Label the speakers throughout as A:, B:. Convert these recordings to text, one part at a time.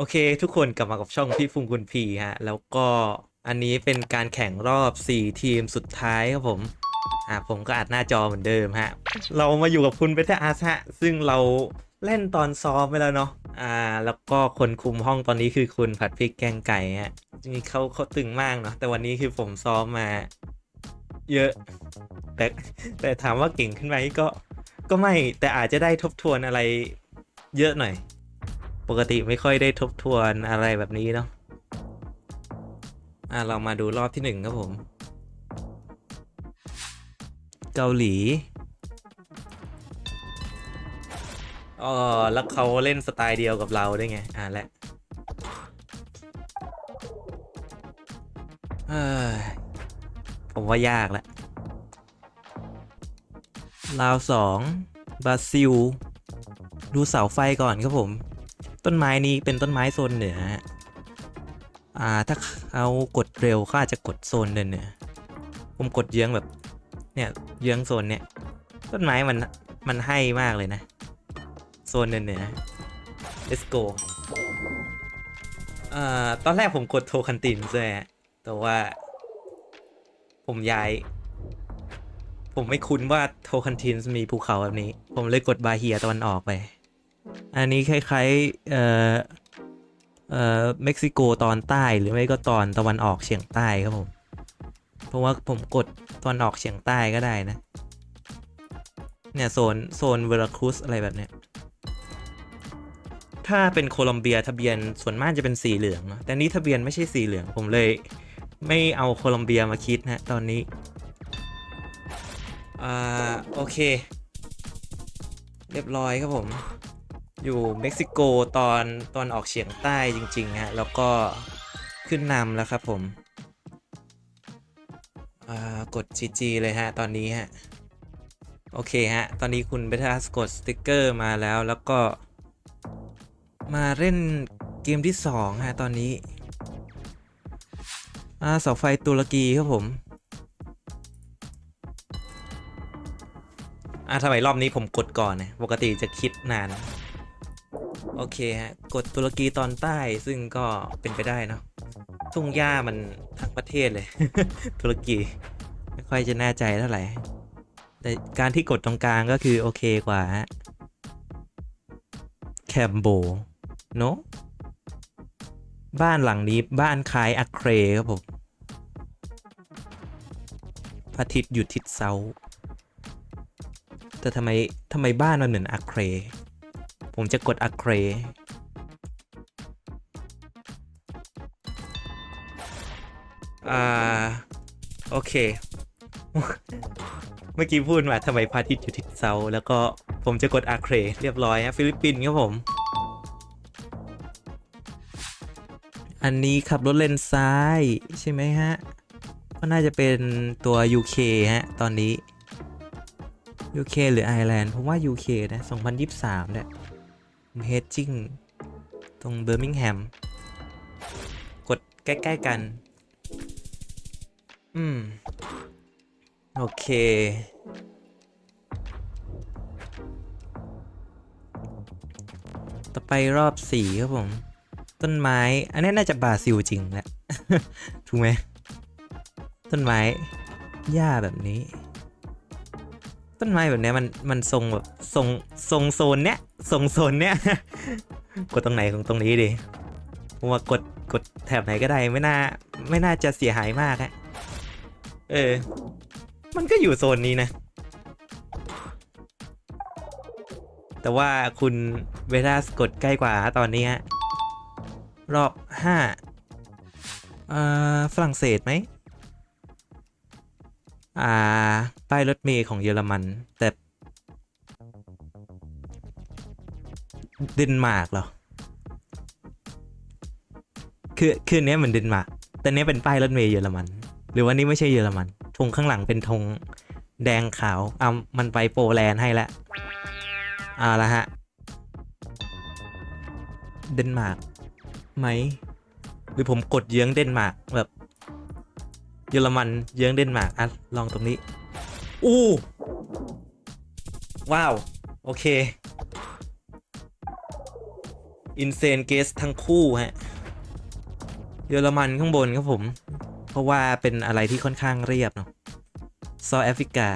A: โอเค ทุกคนกลับมากับช่องพี่ฟุงคุณพีฮะ แล้วก็อันนี้เป็นการแข่งรอบ 4 ทีมสุดท้ายครับผมอ่าผมก็อัดหน้าจอเหมือนเดิมฮะ เรามาอยู่กับคุณเบเทอาร์ฮะ ซึ่งเราเล่นตอนซ้อมไปแล้วเนาะอ่า แล้วก็คนคุมห้องตอนนี้คือคุณผัดพริกแกงไก่ฮะจริงๆเขาเขาตึงมากเนาะแต่วันนี้คือผมซ้อมมา เยอะ แต่แต่ถามว่าเก่งขึ้นไหมก็ ก็ไม่แต่อาจจะได้ทบทวนอะไรเยอะหน่อย ปกติไม่ค่อยได้ทบทวนอะไรแบบนี้เนาะอะเรามาดูรอบที่หนึ่งครับผม เกาหลีอ๋อแล้วเขาเล่นสไตล์เดียวกับเราได้ไง อะและผมว่ายากแล้วลาวสองบราซิล ดูเสาไฟก่อนครับผม ต้นไม้นี้เป็นต้นไม้โซนเหนือฮะอ่าถ้าเขากดเร็วเขาอาจจะกดโซนเหนือผมกดเยื้องแบบ เนี่ยเยื้องโซนเนี่ย ต้นไม้มันมันให้มากเลยนะ โซนเหนือ let's go อ่าตอนแรกผมกดโทคันตินด้วยฮะแต่ว่า ผมย้าย ผมไม่คุ้นว่าโทคันตินมีภูเขาแบบนี้ ผมเลยกดบาเฮียตะวันออกไป อันนี้คล้ายๆ เอ่อ เอ่อ เม็กซิโกตอนใต้หรือไม่ก็ตอนตะวันออกเฉียงใต้ครับผม เพราะว่าผมกดตอนออกเฉียงใต้ก็ได้นะ เนี่ยโซนโซนเวราครุสอะไรแบบเนี้ย ถ้าเป็นโคลอมเบียทะเบียนส่วนมากจะเป็นสีเหลืองแต่นี้ทะเบียนไม่ใช่สีเหลืองผมเลย ไม่เอาโคลอมเบียมาคิดนะตอนนี้ อ่าโอเค เรียบร้อยครับผม อยู่เม็กซิโกตอนตอนออกเฉียงใต้จริงๆฮะแล้วก็ขึ้นนำแล้วครับผมอ่ากด GG เลยฮะ ตอนนี้ฮะ โอเคฮะ ตอนนี้คุณเบทัสกดสติกเกอร์มาแล้วแล้วก็ มาเล่นเกมที่ 2 ฮะ ตอนนี้อ่าเสาไฟตุรกีครับผมอ่าทำไมรอบนี้ผมกดก่อนนะปกติจะคิดนาน โอเคฮะ กดตุรกีตอนใต้ซึ่งก็เป็นไปได้เนาะทุ่งหญ้ามันทั้งประเทศเลย ตุรกี ไม่ค่อยจะแน่ใจเท่าไหร่ แต่การที่กดตรงกลางก็คือโอเคกว่าฮะแคมโบเนอะบ้านหลังนี้บ้านคล้ายอัเครครับผมพระอาทิตย์อยู่ทิศเซาแต่ทำไมทำไมบ้านมันเหมือนอัเคร ผมจะกดอัคเครอ่า โอเค เมื่อกี้พูดมาทำไมพาทิตอยู่ทิศเซาแล้วก็ผมจะกดอาเครเรียบร้อยฮะฟิลิปปินส์ครับผม อันนี้ขับรถเลนซ้าย ใช่ไหมฮะ ก็น่าจะเป็นตัว UK ฮะ ตอนนี้ UK หรือไอร์แลนด์ผมว่า UK นะ 2023เนี่ยผม เฮดจิ้งตรงเบอร์มิงแฮม กดใกล้ ๆ กัน อืม โอเค ต่อไปรอบสี่ครับผม ต้นไม้ อันนี้น่าจะบราซิลจริงแหละ ถูกไหม ต้นไม้ หญ้าแบบนี้ ต้นไม้แบบเนี้ยมันมันทรงแบบทรงทรงโซนเนี้ยทรงโซนเนี้ยกดตรงไหนของตรงนี้ดิผมว่ากดกดแถบไหนก็ได้ไม่น่าไม่น่าจะเสียหายมากฮะเออ มันก็อยู่โซนนี้นะ แต่ว่าคุณเวลาสกดใกล้กว่าตอนนี้ฮะรอบห้าอ่าฝรั่งเศสไหมอ่า ป้ายรถเมย์ของเยอรมัน แต่เดนมาร์กเหรอ คือคือเนี้ยเหมือนเดนมาร์กแต่เนี้ยเป็นป้ายรถเมย์เยอรมัน หรือว่านี่ไม่ใช่เยอรมันธงข้างหลังเป็นธงแดงขาวเอามันไปโปแลนด์ให้ละเอาละฮะ เดนมาร์กไหม หรือผมกดเยื้องเดนมาร์กแบบ เยอรมันเยื้องเดนมาร์กอะลองตรงนี้ อู้ว้าว โอเค อินเซนเกสทั้งคู่ฮะ เยอรมันข้างบนครับผม เพราะว่าเป็นอะไรที่ค่อนข้างเรียบเนาะเซาท์แอฟริกา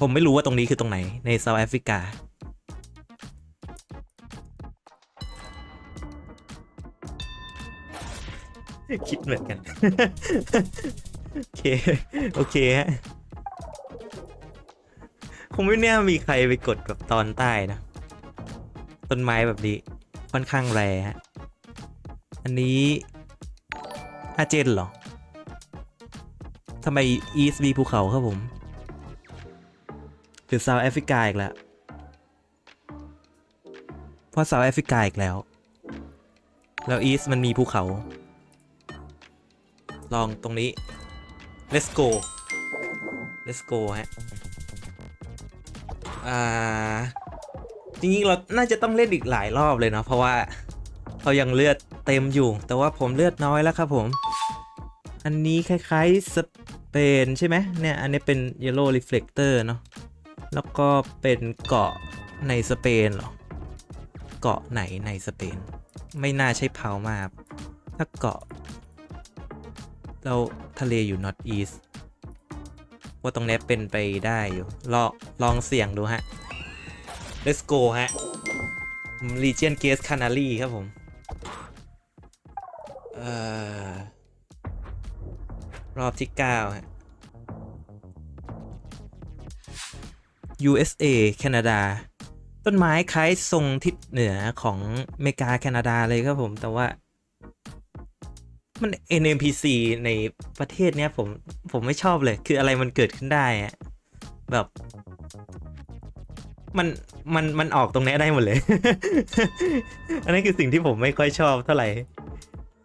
A: ผมไม่รู้ว่าตรงนี้คือตรงไหนในเซาท์แอฟริกาคิดเหมือนกัน โอเค โอเคฮะ งไม่แน่มีใครไปกดแบบตอนใต้นะ ต้นไม้แบบนี้ ค่อนข้างแรฮะ อันนี้อาเจนเหรอทำไมอีสมีภูเขาครับผมหรือซาท์แอฟริกาอีกแล้วเพราะซาท์แอฟริกาอีกแล้ว แล้วอีสมันมีภูเขา ลองตรงนี้ let's go let's go ฮะ อ่าจริงๆเราน่าจะต้องเล่นอีกหลายรอบเลยเนาะเพราะว่าเขายังเลือดเต็มอยู่ แต่ว่าผมเลือดน้อยแล้วครับผม อันนี้คล้ายๆสเปนใช่ไหมเนี่ยอันนี้เป็น yellow reflector เนาะแล้วก็เป็นเกาะในสเปนเหรอ เกาะไหนในสเปน ไม่น่าใช่เพามาถ้าเกาะ เราทะเลอยู่ north east ว่าตรงนี้เป็นไปได้อยู่ลองลองเสี่ยงดูฮะ let's go ฮะ Legion Gate Canary ครับผมเอ่อรอบที่ 9 ฮะ USA แคนาดา ต้นไม้คล้ายทรงทิศเหนือของอเมริกาแคนาดาเลยครับผม แต่ว่า มัน NMPC ในประเทศเนี้ยผมผมไม่ชอบเลย คืออะไรมันเกิดขึ้นได้อะแบบ มันมันมันออกตรงนี้ได้หมดเลย อันนี้คือสิ่งที่ผมไม่ค่อยชอบเท่าไหร่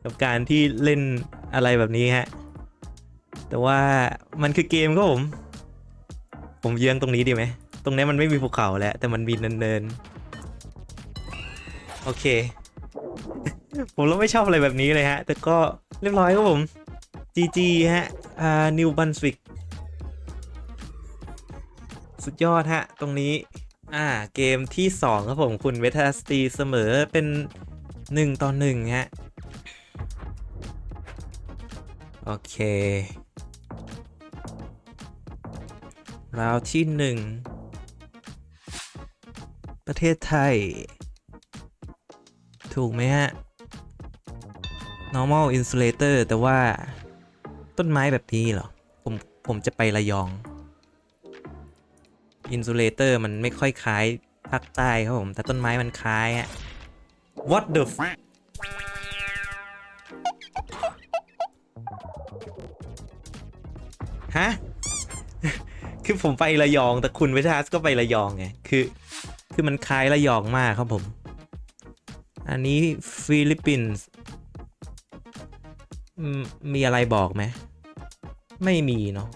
A: กับการที่เล่นอะไรแบบนี้ฮะ แต่ว่ามันคือเกมครับผม ผมเยื้องตรงนี้ดีไหม ตรงนี้มันไม่มีภูเขาแล้วแต่มันมีเนินๆ โอเค ผมเราไม่ชอบอะไรแบบนี้เลยฮะ แต่ก็เรียบร้อยครับผม GG ฮะ อ่า นิวบันสวิกสุดยอดฮะ ตรงนี้ อ่า เกมที่ 2 ครับผม คุณเวทาสตีเสมอเป็น 1 ต่อ 1 ฮะ โอเคราวที่ 1 ประเทศไทย ถูกไหมฮะ normal insulator แต่ว่าต้นไม้แบบนี้เหรอ ผม ผมจะไประยอง insulator มันไม่ค่อยคล้ายภาคใต้ครับผม แต่ต้นไม้มันคล้ายอะ what the f ฮะ คือผมไประยอง แต่คุณเวทัสก็ไประยองไง คือ คือมันคล้ายระยองมากครับผม อันนี้ฟิลิปปินส์ มีอะไรบอกไหมไม่มีเนาะ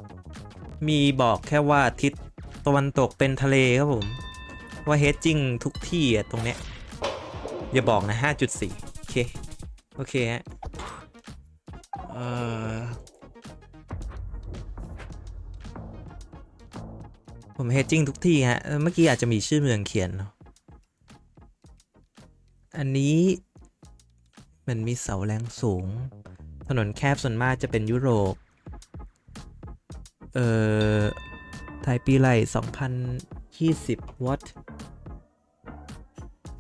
A: มีบอกแค่ว่าทิศตะวันตกเป็นทะเลครับผม ว่าเฮดจิ้งทุกที่อะตรงเนี้ยอย่าบอกนะ 5.4 โอเค โอเคฮะเอ่อผมเฮดจิ้งทุกที่ฮะเออเมื่อกี้อาจจะมีชื่อเมืองเขียนเนาะอันนี้มันมีเสาแรงสูง ถนนแคบส่วนมากจะเป็นยุโรป เอ่อไทยปีไร2020วัตต์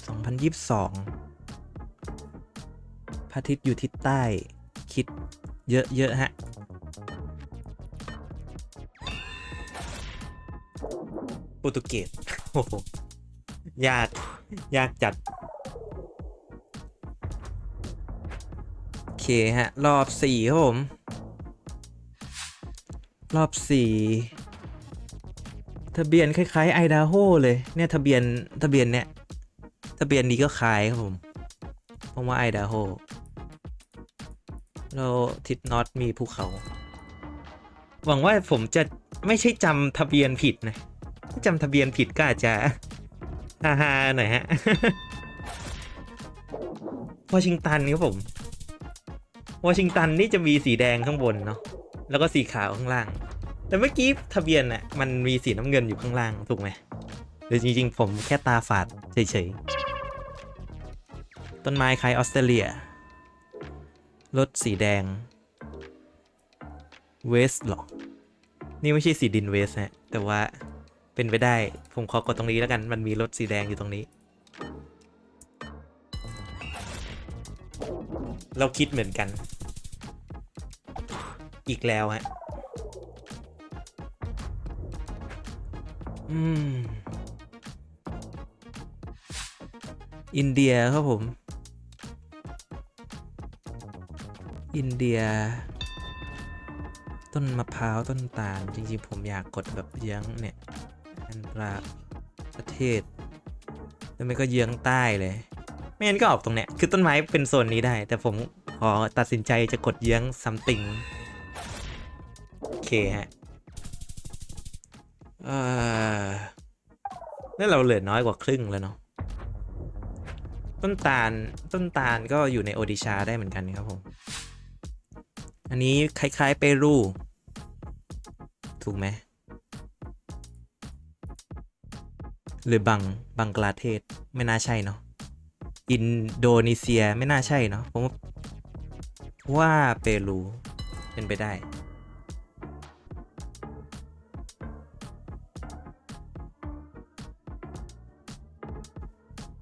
A: 2022พระอาทิตย์อยู่ทิศใต้ คิดเยอะ ๆ ฮะ โปรตุเกสโอ้โหยาก ยากจัด เคฮะ รอบสี่ครับผม รอบสี่ทะเบียนคล้ายๆไอดาโฮเลย เนี่ยทะเบียนทะเบียนเนี่ย ทะเบียนนี้ก็คล้ายครับผมผมว่าไอดาโฮแล้วทิศนอตมีภูเขา หวังว่าผมจะไม่ใช่จำทะเบียนผิดนะถ้าจำทะเบียนผิดก็อาจจะฮาฮาๆหน่อยฮะวอชิงตันครับผม วอชิงตันนี่จะมีสีแดงข้างบนเนาะแล้วก็สีขาวข้างล่าง แต่เมื่อกี้ทะเบียนน่ะมันมีสีน้ำเงินอยู่ข้างล่างถูกไหมหรือจริงๆ ผมแค่ตาฝาดเฉยๆ ต้นไม้คล้ายออสเตรเลีย รถสีแดง เวสหรอ นี่ไม่ใช่สีดินเวสฮะ แต่ว่าเป็นไปได้ ผมขอกดตรงนี้แล้วกัน มันมีรถสีแดงอยู่ตรงนี้ เราคิดเหมือนกัน อีกแล้วฮะ อืม อินเดียครับผม อินเดีย ต้นมะพร้าวต้นตาล จริงๆ ผมอยากกดแบบเยื้องเนี่ยอันตราประเทศ แล้วไม่ก็เยื้องใต้เลย ไม่งั้นก็ออกตรงเนี้ยคือต้นไม้เป็นโซนนี้ได้ แต่ผมขอตัดสินใจจะกดเยื้องซัมติงโอเคฮะเออแล้วเราเหลือน้อยกว่าครึ่งแล้วเนาะต้นตาลต้นตาลก็อยู่ในโอดิชาได้เหมือนกันครับผม อันนี้คล้าย ๆ เปรู ถูกไหมหรือบังบังกลาเทศไม่น่าใช่เนาะ อินโดนีเซียไม่น่าใช่เนาะผมว่าเปรูเป็นไปได้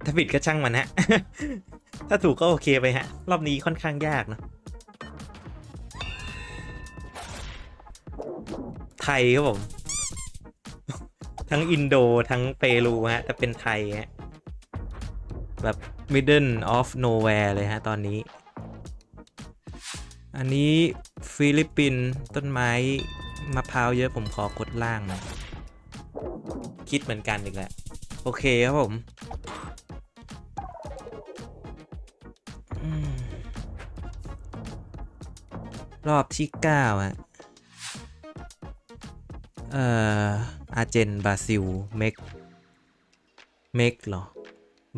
A: ถ้าผิดก็ช่างมันฮะ ถ้าถูกก็โอเคไปฮะ รอบนี้ค่อนข้างยากเนะ ไทยครับผม ทั้งอินโดทั้งเปรูฮะแต่เป็นไทยฮะ แบบ middle of nowhere เลยฮะ ตอนนี้ อันนี้ฟิลิปปินส์ต้นไม้มะพร้าวเยอะผมขอกดล่างหนะคิดเหมือนกันอีกแล้ว โอเคครับผมรอบที่เก้าอะเอ่อ อาร์เจนบราซิล เม็ก เม็กเหรอ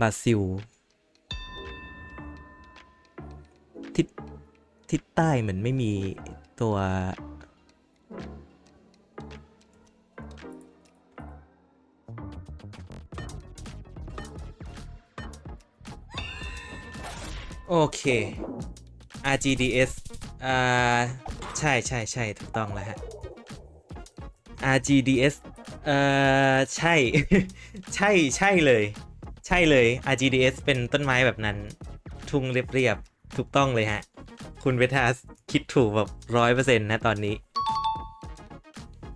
A: บราซิล ทิศทิศใต้เหมือนไม่มีตัว โอเค RGDS อ่า ใช่ใช่ใช่ถูกต้องแล้วฮะ RGDS เอ่อ ใช่ ใช่ ใช่เลย ใช่เลย RGDS เป็นต้นไม้แบบนั้น ทุ่งเรียบๆ ถูกต้องเลยฮะ คุณเวทัสคิดถูกแบบร้อยเปอร์เซ็นต์นะตอนนี้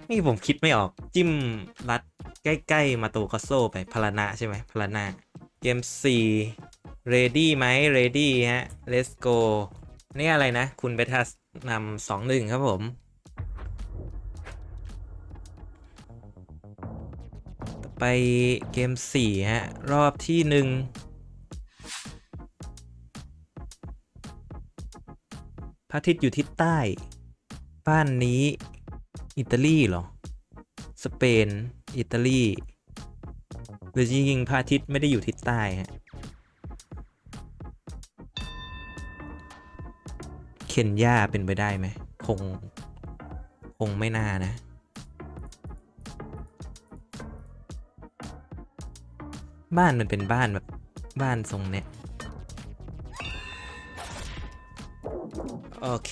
A: นี่ผมคิดไม่ออก จิ้มรัดใกล้ๆ มาโตกอโซไปพารานาใช่ไหมพารานาเกม4 ready ไหม ready ฮะ let's go นี่อะไรนะ คุณเบทัสนำสองหนึ่งครับผม ไปเกม 4 ฮะ รอบที่หนึ่งพระอาทิตย์อยู่ทิศใต้ บ้านนี้ อิตาลีเหรอ สเปน อิตาลี หรือจริงๆพระอาทิตย์ไม่ได้อยู่ทิศใต้ฮะ เคนยาเป็นไปได้ไหม คง คงไม่น่านะ บ้านมันเป็นบ้านแบบบ้านทรงเนี้ยโอเค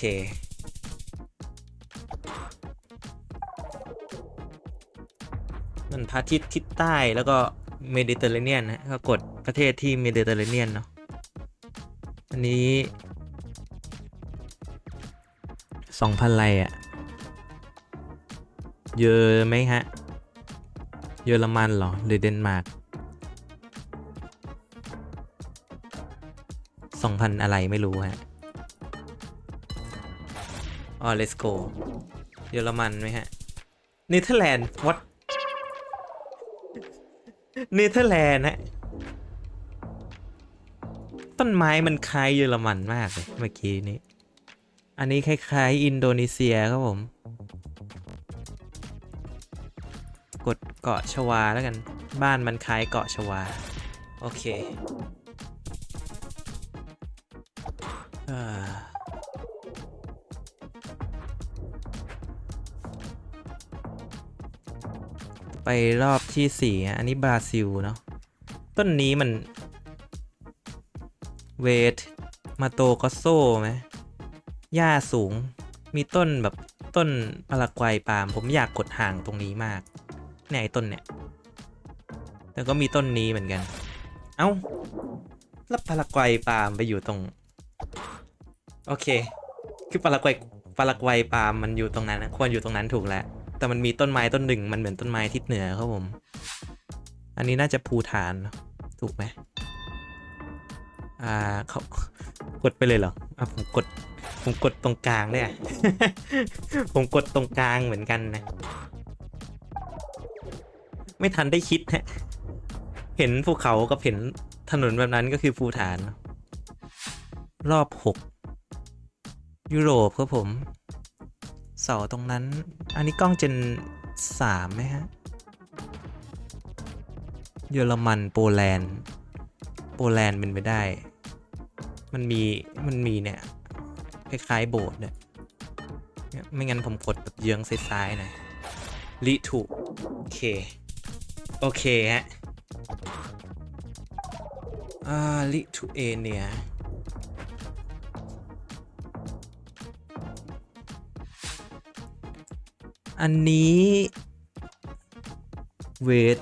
A: มันพระอาทิตย์ทิศใต้แล้วก็เมดิเตอร์เรเนียนนะก็กดประเทศที่เมดิเตอร์เรเนียนเนาะอันนี้สองพันไรอะ่ะ เยอะไหมฮะ เยอรมันเหรอ หรือเดนมาร์ก สองพันอะไรไม่รู้ฮะอ๋อ let's go เยอรมันไหมฮะเนเธอร์แลนด์ what เนเธอร์แลนด์ฮะต้นไม้มันคล้ายเยอรมันมากเลยเมื่อกี้นี้ อันนี้คล้ายๆ อินโดนีเซียครับผม กดเกาะชวาแล้วกัน บ้านมันคล้ายเกาะชวา โอเค ไปรอบที่สี่อันนี้บราซิลเนาะ ต้นนี้มัน เวท มาโตกโซไหมหญ้าสูง มีต้นแบบต้นพารากวัยปาล์มผมอยากกดห่างตรงนี้มากเนี่ยไอ้ต้นเนี่ย แต่ก็มีต้นนี้เหมือนกัน เอ้าแล้วพารากวัยปาล์มไปอยู่ตรง โอเค คือพารากวัยพารากวัยปาล์มมันอยู่ตรงนั้นนะควรอยู่ตรงนั้นถูกแล้ว แต่มันมีต้นไม้ต้นหนึ่งมันเหมือนต้นไม้ทิศเหนือครับผม อันนี้น่าจะภูฐานถูกไหมอ่าเขากดไปเลยเหรออะผมกด ผมกดตรงกลางเนี่ยผมกดตรงกลางเหมือนกันนะ ไม่ทันได้คิดฮะ เห็นภูเขากับเห็นถนนแบบนั้นก็คือภูฐาน รอบหก ยุโรปครับผม เสาตรงนั้น อันนี้กล้องเจนสามไหมฮะ เยอรมันโปแลนด์ โปแลนด์เป็นไปได้ มันมี มันมีเนี่ย คล้ายๆโบสถ์เนี่ย ไม่งั้นผมกดแบบเยื้องซ้ายๆหน่อยลิถูโอเค โอเคฮะ อ่าลิทูเอเนีย อันนี้เวท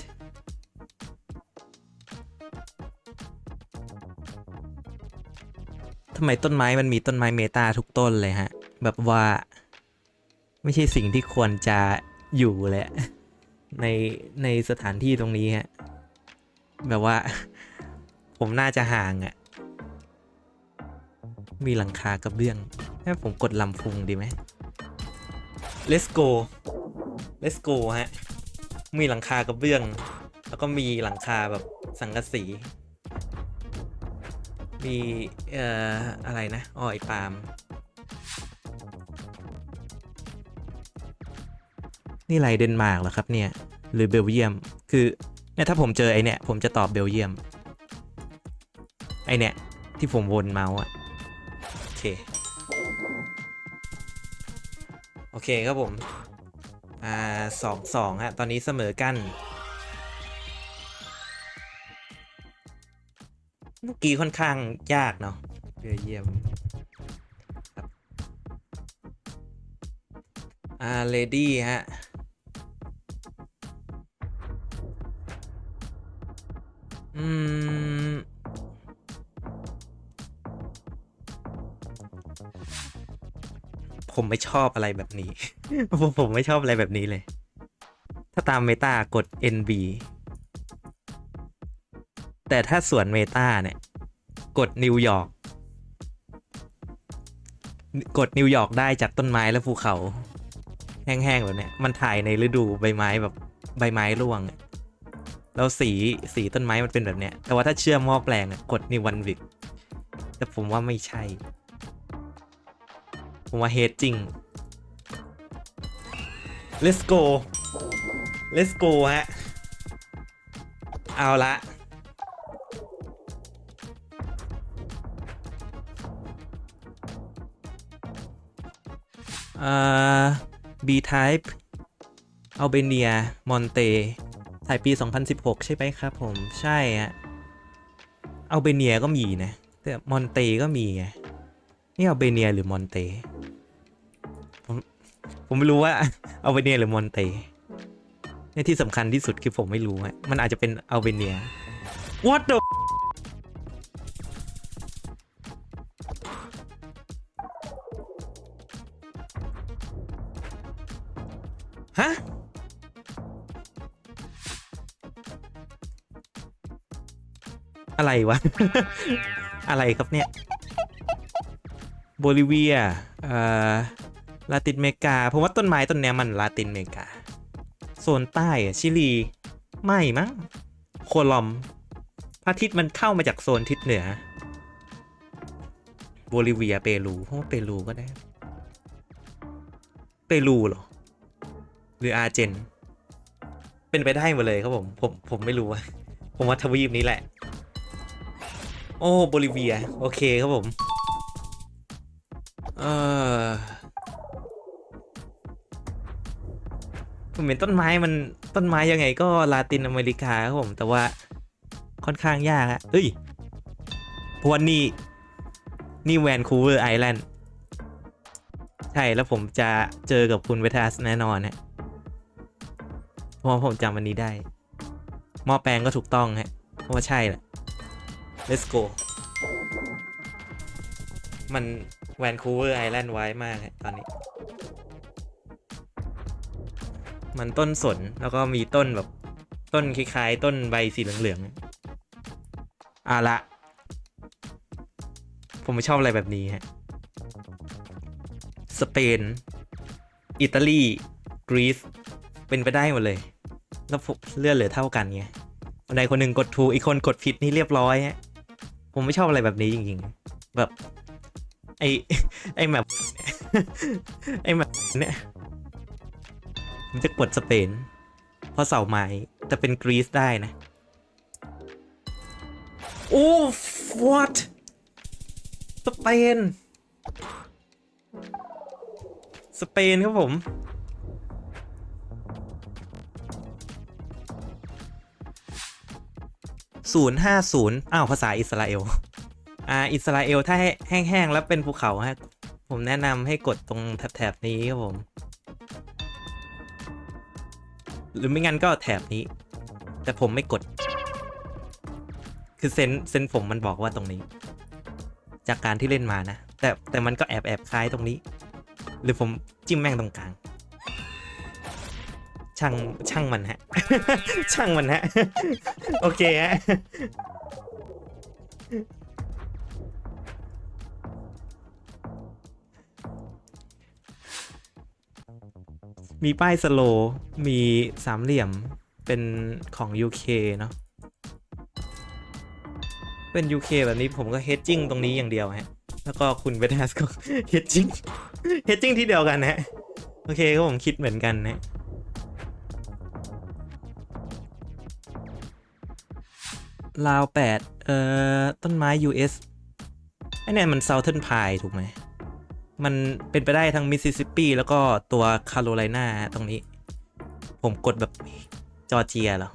A: ทำไมต้นไม้มันมีต้นไม้เมตาทุกต้นเลยฮะ แบบว่า ไม่ใช่สิ่งที่ควรจะอยู่เลยในในสถานที่ตรงนี้ฮะ แบบว่า ผมน่าจะห่างอะ่ะ มีหลังคากระเบื้องถ้ผมกดลำพุงดีไหม let's go let's go ฮะ มีหลังคากระเบื้อง แล้วก็มีหลังคาแบบสังกะสี มีเอ่ออะไรนะอ้อยปาล์มนี่ไรเดนมาร์กเหรอครับเนี่ย หรือเบลเยียม คือเนี่ยถ้าผมเจอไอเนี่ย ผมจะตอบเบลเยียม ไอเนี่ย ที่ผมวนเมาส์อะโอเค เคครับผม อ่าสองสองฮะ ตอนนี้เสมอกัน เมื่อกี้ค่อนข้างยากเนาะเบลเยี่ยมครับอ่าเลดี้ฮะอืม ผมไม่ชอบอะไรแบบนี้ ผมไม่ชอบอะไรแบบนี้เลย ถ้าตามเมตากด NB แต่ถ้าส่วนเมตาเนี่ย กดนิวยอร์กกดนิวยอร์กได้จากต้นไม้และภูเขา แห้งๆแบบเนี้ยมันถ่ายในฤดูใบไม้แบบใบไม้ร่วง แล้วสีสีต้นไม้มันเป็นแบบเนี้ย แต่ว่าถ้าเชื่อมหม้อแปลงกดนิวันวิกแต่ผมว่าไม่ใช่ ผมว่าเฮดจริง let's go let's go ฮะ เอาละอ่า B type อัลเบเนีย มอนเตถ่ายปี 2016 ใช่ไหมครับผม ใช่ฮะอัลเบเนียก็มีนะ แต่มอนเตก็มีไง นี่อัลเบเนียหรือมอนเต ผมไม่รู้ว่าอัลเบเนียหรือมอนเตเนี่ยที่สำคัญที่สุดคือผมไม่รู้ฮะมันอาจจะเป็นอัลเบเนีย What the ฮะอะไรวะ อะไรครับเนี่ยโบลิเวีย เอ่อ ลาตินเมกาผมว่าต้นไม้ต้นนี้มันลาตินเมกาโซนใต้อะชิลี ไม่มั้งโคลอมพระอาทิตย์มันเข้ามาจากโซนทิศเหนือโบลิเวียเปรูเพราะว่าเปรูก็ได้ เปรูเหรอ หรืออาร์เจน เป็นไปได้หมดเลยครับผม ผมผมไม่รู้อะผมว่าทวีปนี้แหละ โอ้โบลิเวีย โอเคครับผม เอ่อ ผมเห็นต้นไม้มันต้นไม้ยังไงก็ลาตินอเมริกาครับผม แต่ว่าค่อนข้างยากอะเอ้ยพวันนี้นี่แวนคูเวอร์ไอแลนด์ใช่แล้วผมจะเจอกับคุณเวทัสแน่นอนฮะเพราะผมจำวันนี้ได้หม้อแปลงก็ถูกต้องฮะเพราะว่าใช่แหละ let's go มันแวนคูเวอร์ไอแลนด์ไว้มากฮะตอนนี้ มันต้นสนแล้วก็มีต้นแบบต้นคล้ายๆ ต้นใบสีเหลืองๆอะละ ผมไม่ชอบอะไรแบบนี้ฮะ สเปน อิตาลี กรีซ เป็นไปได้หมดเลย แล้วเลือดเหลือเท่ากันไงคนใดคนหนึ่งกดถูก อีกคนกดผิดนี่เรียบร้อยฮะ ผมไม่ชอบอะไรแบบนี้จริงๆ แบบ ไอไอแบบไอแบบเนี่ย มันจะกดสเปน เพราะเสาไม้แต่เป็นกรีซได้นะ โอ้ what สเปน สเปนครับผม ศูนย์ห้าศูนย์อ้าว ภาษาอิสราเอล อ่า อิสราเอล ถ้าแห้งๆ แล้วเป็นภูเขาฮะ ผมแนะนำให้กดตรงแถบๆนี้ครับผม หรือไม่งั้นก็แถบนี้ แต่ผมไม่กด คือเซนเซนผมมันบอกว่าตรงนี้ จากการที่เล่นมานะ แต่แต่มันก็แอบแอบคล้ายตรงนี้ หรือผมจิ้มแม่งตรงกลาง ช่างช่างมันฮะ ช่างมันฮะ โอเคฮะ มีป้ายสโลว์มีสามเหลี่ยม เป็นของ UK เนาะ เป็น UK แบบนี้ผมก็ hedging ตรงนี้อย่างเดียวฮะ แล้วก็คุณเวทัสก็ hedging hedging ที่เดียวกันนะฮะ โอเคก็ผมคิดเหมือนกันนะลาวแปดเอ่อ ต้นไม้ US ไอเนี่ยมัน Southern Pine ถูกไหม มันเป็นไปได้ทั้งมิสซิสซิปปีแล้วก็ตัวคาโรไลนาตรงนี้ ผมกดแบบจอร์เจียเหรอ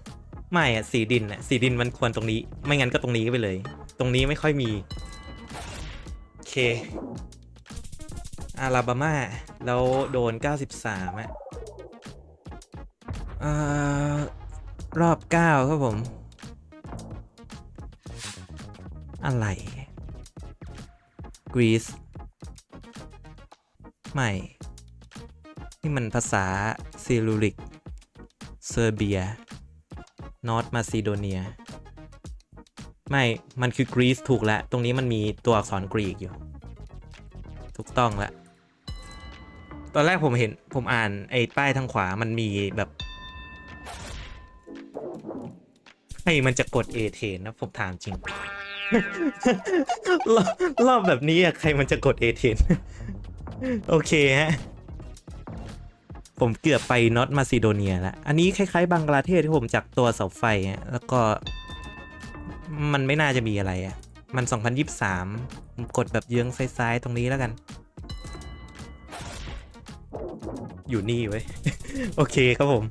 A: ไม่อะสีดินอะสีดินมันควรตรงนี้ ไม่งั้นก็ตรงนี้ไปเลย ตรงนี้ไม่ค่อยมี โอเค อาลาบามา แล้วโดน 93อะอ่ารอบ 9 ครับผม อะไรกรีซ ไม่ นี่มันภาษาซิลูริก เซอร์เบีย นอร์ทมาซิโดเนีย ไม่ มันคือกรีซถูกแล้ว ตรงนี้มันมีตัวอักษรกรีกอยู่ ถูกต้องแล้วตอนแรกผมเห็น ผมอ่านไอ้ป้ายทางขวา มันมีแบบใครมันจะกดเอเทนนะผมถามจริง รอบรอบแบบนี้อะใครมันจะกดเอเทน โอเคฮะ ผมเกือบไปนอตมาซิโดเนียแล้วอันนี้คล้ายๆบังกลาเทศที่ผมจากตัวเสาไฟฮะแล้วก็ มันไม่น่าจะมีอะไรอะ มัน 2023ผมกดแบบเยื้องซ้ายๆตรงนี้แล้วกัน อยู่นี่ไว้โอเคครับผม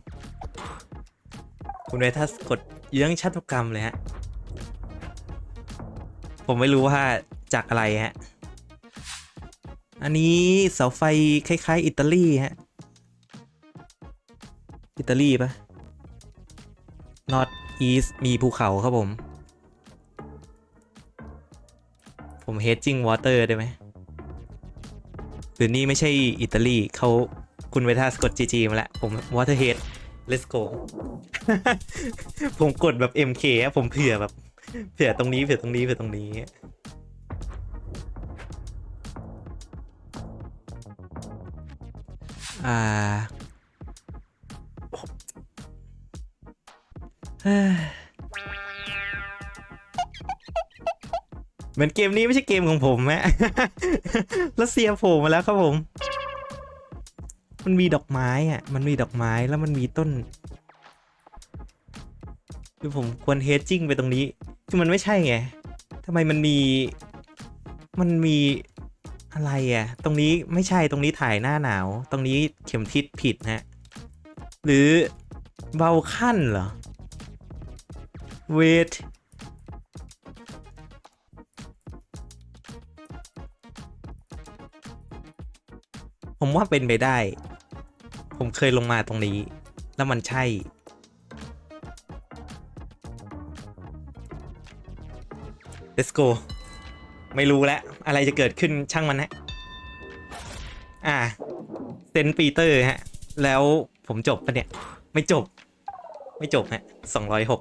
A: คุณเวทัสกดเยื้องชัตุกรรมเลยฮะ ผมไม่รู้ว่าจากอะไรฮะ อันนี้เสาไฟคล้าย ๆ อิตาลีฮะ อิตาลีปะ North East มีภูเขาครับผม ผม hedging water ได้ไหมหรือนี่ไม่ใช่อิตาลีเขาคุณเวทัสกด GG มาแล้ว ผม water head let's go ผมกดแบบ MK อะผมเผื่อแบบ เผื่อตรงนี้ เผื่อตรงนี้ เผื่อตรงนี้ อ่าเฮ้ยเหมือนเกมนี้ไม่ใช่เกมของผมฮะแล้วเสียโผล่มาแล้วครับผม มันมีดอกไม้อะ มันมีดอกไม้แล้วมันมีต้น คือผมควรเฮจิ้งไปตรงนี้ คือมันไม่ใช่ไงทำไมมันมี มันมี อะไรอะ ตรงนี้ไม่ใช่ตรงนี้ถ่ายหน้าหนาว ตรงนี้เข็มทิศผิดฮะหรือเบาขั้นเหรอเวทผมว่าเป็นไปได้ ผมเคยลงมาตรงนี้ แล้วมันใช่ let's go ไม่รู้แล้ว อะไรจะเกิดขึ้นช่างมันฮะ อ่าเซนปีเตอร์ฮะ แล้วผมจบปะเนี่ย ไม่จบ ไม่จบฮะสองร้อยหก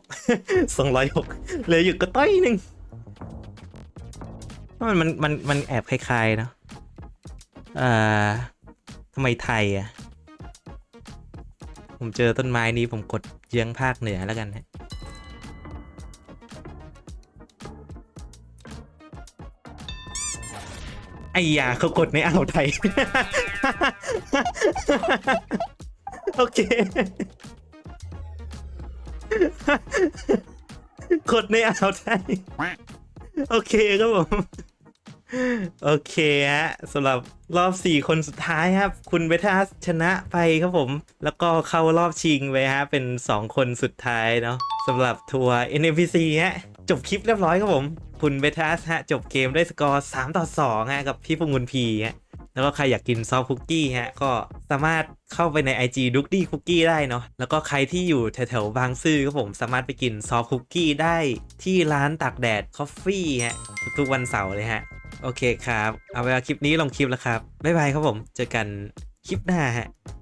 A: สองร้อยหกเหลยอยู่ก็ต้อยหนึ่งมันมันมันมันแอบคล้ายๆเนาะอ่าทำไมไทยอะ ผมเจอต้นไม้นี้ผมกดเยื้องภาคเหนือแล้วกันฮะ ไอ้ยาเขากดในอ่าวไทย โอเคกดในอ่าวไทย โอเคครับผม โอเคฮะสำหรับรอบ 4 คนสุดท้ายครับ คุณเบทัสชนะไปครับผม แล้วก็เข้ารอบชิงไปฮะ เป็น 2 คนสุดท้ายเนาะสำหรับทัวร์ NPC ฮะ จบคลิปเรียบร้อยครับผม คุณเบทัสฮะจบเกมด้วยสกอร์ 3 ต่อ2ฮะกับพี่พงุนพีฮะแล้วก็ใครอยากกินซอฟคุกกี้ฮะก็สามารถเข้าไปใน IG ดุกดี้คุกกี้ได้เนาะแล้วก็ใครที่อยู่แถวๆบางซื่อครับผมสามารถไปกินซอฟคุกกี้ได้ที่ร้านตากแดดคอฟฟี่ฮะทุกวันเสาร์เลยฮะ โอเคครับ เอาเวลาคลิปนี้ลงคลิปแล้วครับ บ๊ายบายครับผม เจอกันคลิปหน้าฮะ